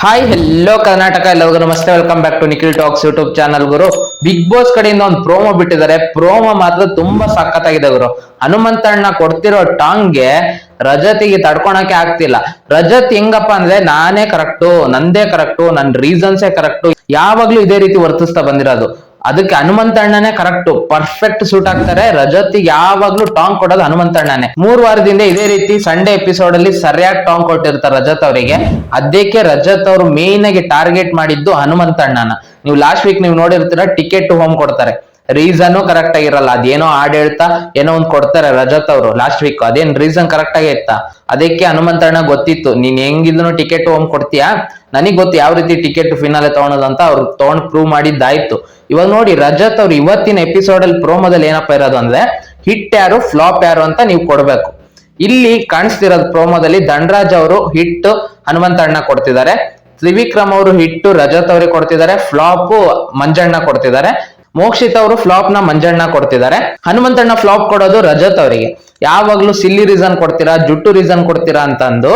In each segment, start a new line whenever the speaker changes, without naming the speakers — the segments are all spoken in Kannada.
ಹಾಯ್ ಹೆಲ್ಲೋ ಕರ್ನಾಟಕ ಎಲ್ಲರಿಗೂ ನಮಸ್ತೆ. Welcome back to Nikhil talks YouTube channel Guru. Bigg Boss ಕಡೆಯಿಂದ ಒಂದು ಪ್ರೋಮೋ ಬಿಟ್ಟಿದ್ದಾರೆ. ಪ್ರೋಮೋ ಮಾತ್ರ ತುಂಬಾ ಸಖತ್ತಾಗಿದೆ ಗುರು. ಹನುಮಂತಣ್ಣ ಕೊಡ್ತಿರೋ ಟಾಂಗ್ಗೆ ರಜತಿಗೆ ತಡ್ಕೊಳಕ್ಕೆ ಆಗ್ತಿಲ್ಲ. ರಜತ್ ಹೆಂಗಪ್ಪ ಅಂದ್ರೆ ನಾನೇ ಕರೆಕ್ಟು ನಂದೇ ಕರೆಕ್ಟು ನನ್ ರೀಸನ್ಸೇ ಕರೆಕ್ಟು ಯಾವಾಗ್ಲೂ ಇದೇ ರೀತಿ ವರ್ತಿಸ್ತಾ ಬಂದಿರೋದು. ಅದಕ್ಕೆ ಹನುಮಂತಣ್ಣನೇ ಕರೆಕ್ಟ್ ಪರ್ಫೆಕ್ಟ್ ಸೂಟ್ ಆಗ್ತಾರೆ ರಜತಿಗೆ ಯಾವಾಗ್ಲೂ ಟಾಂಗ್ ಕೊಡೋದು ಹನುಮಂತಣ್ಣನೇ ಮೂರ್ ವಾರದಿಂದ ಇದೇ ರೀತಿ ಸಂಡೇ ಎಪಿಸೋಡ್ ಅಲ್ಲಿ ಸರಿಯಾಗಿ ಟಾಂಗ್ ಕೊಟ್ಟಿರ್ತಾರೆ ರಜತ್ ಅವರಿಗೆ. ಅದಕ್ಕೆ ರಜತ್ ಅವರು ಮೇನ್ ಆಗಿ ಟಾರ್ಗೆಟ್ ಮಾಡಿದ್ದು ಹನುಮಂತಣ್ಣನ ನೀವು ಲಾಸ್ಟ್ ವೀಕ್ ನೀವು ನೋಡಿರ್ತೀರ ಟಿಕೆಟ್ ಹೋಮ್ ಕೊಡ್ತಾರೆ. ರೀಸನ್ ಕರೆಕ್ಟ್ ಆಗಿರಲ್ಲ ಅದೇನೋ ಹಾಡ್ ಹೇಳ್ತಾ ಏನೋ ಒಂದ್ ಕೊಡ್ತಾರೆ ರಜತ್ ಅವರು ಲಾಸ್ಟ್ ವೀಕ್ ಅದೇನ್ ರೀಸನ್ ಕರೆಕ್ಟ್ ಆಗಿ ಇತ್ತ? ಅದಕ್ಕೆ ಹನುಮಂತಣ್ಣ ಗೊತ್ತಿತ್ತು, ನೀನ್ ಹೆಂಗಿದ್ರು ಟಿಕೆಟ್ ಹೋಮ್ ಕೊಡ್ತೀಯಾ? ನನಗ್ ಗೊತ್ತು ಯಾವ ರೀತಿ ಟಿಕೆಟ್ ಫಿನಾಲೆ ತಗೊಳೋದಂತ ಅವ್ರು ತಗೊಂಡ್ ಪ್ರೂವ್ ಮಾಡಿದ್ದಾಯ್ತು. ಇವಾಗ ನೋಡಿ ರಜತ್ ಅವ್ರು ಇವತ್ತಿನ ಎಪಿಸೋಡ್ ಅಲ್ಲಿ ಪ್ರೋಮೋದಲ್ಲಿ ಏನಪ್ಪಾ ಇರೋದು ಅಂದ್ರೆ ಹಿಟ್ ಯಾರು ಫ್ಲಾಪ್ ಯಾರು ಅಂತ ನೀವು ಕೊಡ್ಬೇಕು. ಇಲ್ಲಿ ಕಾಣಿಸ್ತಿರೋದು ಪ್ರೋಮೋದಲ್ಲಿ ಧನರಾಜ್ ಅವರು ಹಿಟ್ ಹನುಮಂತಣ್ಣ ಕೊಡ್ತಿದ್ದಾರೆ. ತ್ರಿವಿಕ್ರಮ್ ಅವರು ಹಿಟ್ಟು ರಜತ್ ಅವ್ರಿಗೆ ಕೊಡ್ತಿದ್ದಾರೆ. ಫ್ಲಾಪ್ ಮಂಜಣ್ಣ ಕೊಡ್ತಿದ್ದಾರೆ. ಮೋಕ್ಷಿತ್ ಅವರು ಫ್ಲಾಪ್ನ ಮಂಜಣ್ಣ ಕೊಡ್ತಿದ್ದಾರೆ. ಹನುಮಂತಣ್ಣ ಫ್ಲಾಪ್ ಕೊಡೋದು ರಜತ್ ಅವರಿಗೆ. ಯಾವಾಗ್ಲೂ ಸಿಲ್ಲಿ ರೀಸನ್ ಕೊಡ್ತೀರಾ, ಜುಟ್ಟು ರೀಸನ್ ಕೊಡ್ತೀರಾ ಅಂತಂದು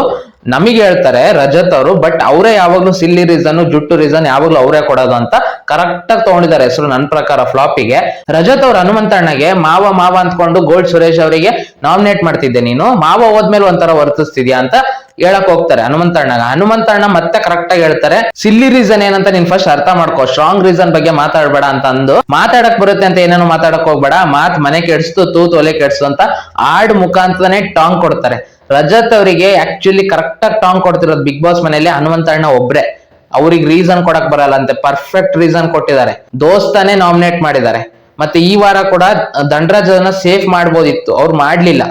ನಮಗೆ ಹೇಳ್ತಾರೆ ರಜತ್ ಅವರು ಬಟ್ ಅವರೇ ಯಾವಾಗ್ಲೂ ಸಿಲ್ಲಿ ರೀಸನ್ ಜುಟ್ಟು ರೀಸನ್ ಯಾವಾಗ್ಲೂ ಅವರೇ ಕೊಡೋದು ಅಂತ ಕರೆಕ್ಟ್ ಆಗಿ ತಗೊಂಡಿದ್ದಾರೆ ಹೆಸರು ನನ್ನ ಪ್ರಕಾರ ಫ್ಲಾಪಿಗೆ ರಜತ್ ಅವರು ಹನುಮಂತಣ್ಣಗೆ ಮಾವ ಮಾವ ಅಂದ್ಕೊಂಡು ಗೋಲ್ಡ್ ಸುರೇಶ್ ಅವರಿಗೆ ನಾಮಿನೇಟ್ ಮಾಡ್ತಿದ್ದೆ ನೀನು. ಮಾವ ಹೋದ್ಮೇಲೆ ಒಂಥರ ವರ್ತಿಸ್ತಿದ್ಯಾ ಅಂತ ಹೇಳಕ್ ಹೋಗ್ತಾರೆ. ಹನುಮಂತಣ್ಣಗ. ಹನುಮಂತಣ್ಣ ಮತ್ತೆ ಕರೆಕ್ಟ್ ಆಗಿ ಹೇಳ್ತಾರೆ ಸಿಲ್ಲಿ ರೀಸನ್ ಏನಂತ ನೀನ್ ಫಸ್ಟ್ ಅರ್ಥ ಮಾಡ್ಕೋ. ಸ್ಟ್ರಾಂಗ್ ರೀಸನ್ ಬಗ್ಗೆ ಮಾತಾಡ್ಬೇಡ ಅಂತ ಅಂದು. ಮಾತಾಡಕ್ ಬರುತ್ತೆ ಅಂತ ಏನೇನು ಮಾತಾಡಕ್ ಹೋಗ್ಬೇಡ. ಮಾತ್ ಮನೆ ಕೆಡ್ಸ್ತು ತೂತು ಒಲೆ ಕೆಡ್ಸ್ತು ಅಂತ ಆಡ್ ಮುಖಾಂತರನೇ ಟಾಂಗ್ ಕೊಡ್ತಾರೆ. ರಜತ್ ಅವರಿಗೆ ಆಕ್ಚುಲಿ ಕರೆಕ್ಟ್ ಆಗಿ ಟಾಂಗ್ ಕೊಡ್ತಿರೋದು ಬಿಗ್ ಬಾಸ್ ಮನೆಯಲ್ಲಿ ಹನುಮಂತಣ್ಣ ಒಬ್ರೆ. ಅವ್ರಿಗೆ ರೀಸನ್ ಕೊಡಕ್ ಬರಲ್ಲ ಅಂತೆ. ಪರ್ಫೆಕ್ಟ್ ರೀಸನ್ ಕೊಟ್ಟಿದ್ದಾರೆ. ದೋಸ್ತಾನೆ ನಾಮಿನೇಟ್ ಮಾಡಿದ್ದಾರೆ. ಮತ್ತೆ ಈ ವಾರ ಕೂಡ ದಂಡರಾಜ್ ಅದನ್ನ ಸೇಫ್ ಮಾಡ್ಬೋದಿತ್ತು. ಅವ್ರು ಮಾಡ್ಲಿಲ್ಲ.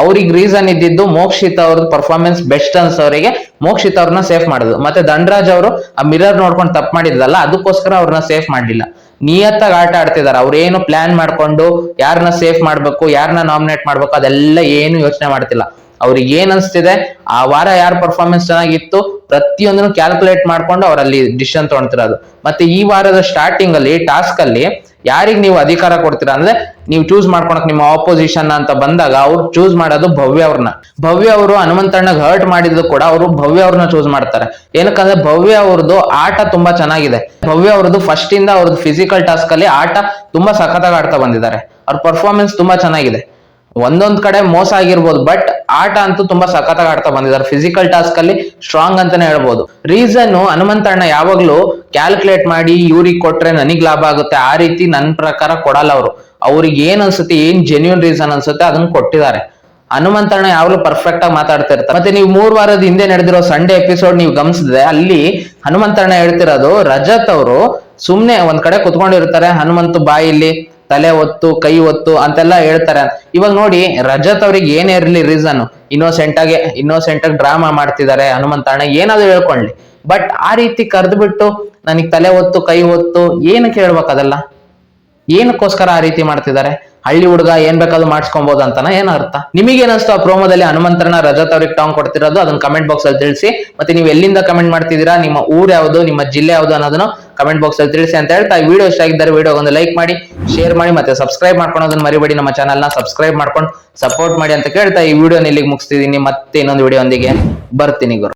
ಅವ್ರಿಗೆ ರೀಸನ್ ಇದ್ದಿದ್ದು ಮೋಕ್ಷಿತ್ ಅವ್ರದ್ದು ಪರ್ಫಾರ್ಮೆನ್ಸ್ ಬೆಸ್ಟ್ ಅನ್ಸೋರಿಗೆ ಮೋಕ್ಷಿತ್ ಅವ್ರನ್ನ ಸೇಫ್ ಮಾಡುದು ಮತ್ತೆ ಧನ್ರಾಜ್ ಅವರು ಆ ಮಿರರ್ ನೋಡ್ಕೊಂಡು ತಪ್ಪು ಮಾಡಿದ್ರಲ್ಲ, ಅದಕ್ಕೋಸ್ಕರ ಅವ್ರನ್ನ ಸೇಫ್ ಮಾಡ್ಲಿಲ್ಲ. ನಿಯತ್ತಾಗಿ ಆಟ ಆಡ್ತಿದ್ದಾರೆ ಅವ್ರೇನು ಪ್ಲಾನ್ ಮಾಡ್ಕೊಂಡು ಯಾರನ್ನ ಸೇಫ್ ಮಾಡ್ಬೇಕು ಯಾರನ್ನ ನಾಮಿನೇಟ್ ಮಾಡ್ಬೇಕು ಅದೆಲ್ಲ ಏನು ಯೋಚನೆ ಮಾಡ್ತಿಲ್ಲ. ಅವ್ರಿಗೆ ಏನ್ ಅನ್ಸ್ತಿದೆ? ಆ ವಾರ ಯಾರ ಪರ್ಫಾರ್ಮೆನ್ಸ್ ಚೆನ್ನಾಗಿತ್ತು? ಪ್ರತಿಯೊಂದನ್ನು ಕ್ಯಾಲ್ಕುಲೇಟ್ ಮಾಡ್ಕೊಂಡು ಅವರಲ್ಲಿ ಡಿಸಿಷನ್ ತಗೊಂತಿರೋದು ಮತ್ತೆ ಈ ವಾರದ ಸ್ಟಾರ್ಟಿಂಗ್ ಅಲ್ಲಿ ಟಾಸ್ಕ್ ಅಲ್ಲಿ ಯಾರಿಗೆ ನೀವು ಅಧಿಕಾರ ಕೊಡ್ತೀರಾ? ಅಂದ್ರೆ ನೀವು ಚೂಸ್ ಮಾಡ್ಕೊಳಕ್ ನಿಮ್ಮ ಆಪೋಸಿಷನ್ ಅಂತ ಬಂದಾಗ ಅವ್ರು ಚೂಸ್ ಮಾಡೋದು ಭವ್ಯ ಅವ್ರನ್ನ. ಭವ್ಯ ಅವರು ಹನುಮಂತಣ್ಣಗ್ ಹರ್ಟ್ ಮಾಡಿದ್ರು ಕೂಡ ಅವರು ಭವ್ಯ ಅವ್ರನ್ನ ಚೂಸ್ ಮಾಡ್ತಾರೆ. ಏನಕ್ಕಂದ್ರೆ ಭವ್ಯ ಅವ್ರದ್ದು ಆಟ ತುಂಬಾ ಚೆನ್ನಾಗಿದೆ. ಭವ್ಯ ಅವ್ರದ್ದು ಫಸ್ಟ್ ಇಂದ ಅವ್ರದ್ದು ಫಿಸಿಕಲ್ ಟಾಸ್ಕ್ ಅಲ್ಲಿ ಆಟ ತುಂಬಾ ಸಖತ್ತಾಗಿ ಆಡ್ತಾ ಬಂದಿದ್ದಾರೆ. ಅವ್ರ ಪರ್ಫಾರ್ಮೆನ್ಸ್ ತುಂಬಾ ಚೆನ್ನಾಗಿದೆ. ಒಂದೊಂದ್ ಕಡೆ ಮೋಸ ಆಗಿರ್ಬೋದು ಬಟ್ ಆಟ ಅಂತೂ ತುಂಬಾ ಸಖತ್ತಾಗಿ ಆಡ್ತಾ ಬಂದಿದ್ದಾರೆ. ಫಿಸಿಕಲ್ ಟಾಸ್ಕ್ ಅಲ್ಲಿ ಸ್ಟ್ರಾಂಗ್ ಅಂತಾನೆ ಹೇಳ್ಬೋದು. ರೀಸನ್ ಹನುಮಂತಣ್ಣ ಯಾವಾಗ್ಲೂ ಕ್ಯಾಲ್ಕುಲೇಟ್ ಮಾಡಿ ಇವ್ರಿಗೆ ಕೊಟ್ರೆ ನನಗ್ ಲಾಭ ಆಗುತ್ತೆ. ಆ ರೀತಿ ನನ್ ಪ್ರಕಾರ ಕೊಡಲ್ಲ ಅವರು. ಅವ್ರಿಗೆ ಏನ್ ಅನ್ಸುತ್ತೆ, ಏನ್ ಜೆನ್ಯೂನ್ ರೀಸನ್ ಅನ್ಸುತ್ತೆ ಅದನ್ನ ಕೊಟ್ಟಿದ್ದಾರೆ. ಹನುಮಂತಣ್ಣ ಯಾವಾಗಲೂ ಪರ್ಫೆಕ್ಟ್ ಆಗಿ ಮಾತಾಡ್ತಾ ಇರ್ತಾರೆ. ಮತ್ತೆ ನೀವು ಮೂರ್ ವಾರದ ಹಿಂದೆ ನಡೆದಿರೋ ಸಂಡೇ ಎಪಿಸೋಡ್ ನೀವು ಗಮನಿಸಿದ್ರೆ, ಅಲ್ಲಿ ಹನುಮಂತಣ್ಣ ಹೇಳ್ತಿರೋದು ರಜತ್ ಅವರು ಸುಮ್ನೆ ಒಂದ್ ಕಡೆ ಕುತ್ಕೊಂಡಿರ್ತಾರೆ. ಹನುಮಂತು ಬಾಯಿಲಿ ತಲೆ ಒತ್ತು, ಕೈ ಒತ್ತು ಅಂತೆಲ್ಲ ಹೇಳ್ತಾರೆ. ಇವಾಗ ನೋಡಿ ರಜತ್ ಅವ್ರಿಗೆ ಏನೇ ಇರಲಿ ರೀಸನ್ ಇನ್ನೋಸೆಂಟ್ ಆಗಿ ಇನ್ನೋಸೆಂಟ್ ಆಗಿ ಡ್ರಾಮಾ ಮಾಡ್ತಿದ್ದಾರೆ ಹನುಮಂತಣ್ಣ ಏನಾದ್ರು ಹೇಳ್ಕೊಳ್ಳಿ. ಬಟ್ ಆ ರೀತಿ ಕರೆದ್ಬಿಟ್ಟು, ನನಗ್ ತಲೆ ಒತ್ತು, ಕೈ ಒತ್ತು, ಏನಕ್ಕೆ ಹೇಳ್ಬೇಕು ಅದೆಲ್ಲ? ಏನಕ್ಕೋಸ್ಕರ ಆ ರೀತಿ ಮಾಡ್ತಿದ್ದಾರೆ? ಹಳ್ಳಿ ಹುಡುಗ ಏನ್ ಬೇಕಾದ್ರೂ ಮಾಡಿಸ್ಕೊಬಹುದು ಅಂತಾನ ಏನ್ ಅರ್ಥ? ನಿಮಗೆ ಏನಸ್ತು ಆ ಪ್ರೋಮೋದಲ್ಲಿ ಹನುಮಂತರನ ರಜತ್ ಅವ್ರಿಗೆ ಟಾಂಗ್ ಕೊಡ್ತಿರೋದು? ಅದನ್ನ ಕಮೆಂಟ್ ಬಾಕ್ಸ್ ಅಲ್ಲಿ ತಿಳಿಸಿ. ಮತ್ತೆ ನೀವು ಎಲ್ಲಿಂದ ಕಮೆಂಟ್ ಮಾಡ್ತಿದ್ದೀರಾ? ನಿಮ್ಮ ಊರ್ ಯಾವುದು? ನಿಮ್ಮ ಜಿಲ್ಲೆ ಯಾವುದು ಅನ್ನೋದನ್ನು ಕಮೆಂಟ್ ಬಾಕ್ಸ್ ಅಲ್ಲಿ ತಿಳಿಸಿ ಅಂತ ಹೇಳ್ತಾ ಈ ವಿಡಿಯೋ ಇಷ್ಟ ಆಗಿದ್ದಾರೆ ವಿಡಿಯೋ ಒಂದು ಲೈಕ್ ಮಾಡಿ ಶೇರ್ ಮಾಡಿ ಮತ್ತೆ ಸಬ್ಸ್ಕ್ರೈಬ್ ಮಾಡ್ಕೊಳೋದನ್ನ ಮರಿಬೇಡಿ. ನಮ್ಮ ಚಾನಲ್ನ ಸಬ್ಸ್ಕ್ರೈಬ್ ಮಾಡ್ಕೊಂಡು ಸಪೋರ್ಟ್ ಮಾಡಿ ಅಂತ ಕೇಳ್ತಾ ಈ ವಿಡಿಯೋನ ಇಲ್ಲಿಗೆ ಮುಗಿಸ್ತಿದೀನಿ ಮತ್ತೆ ಇನ್ನೊಂದು ವಿಡಿಯೋ ಒಂದಿಗೆ ಬರ್ತೀನಿ ಗುರು.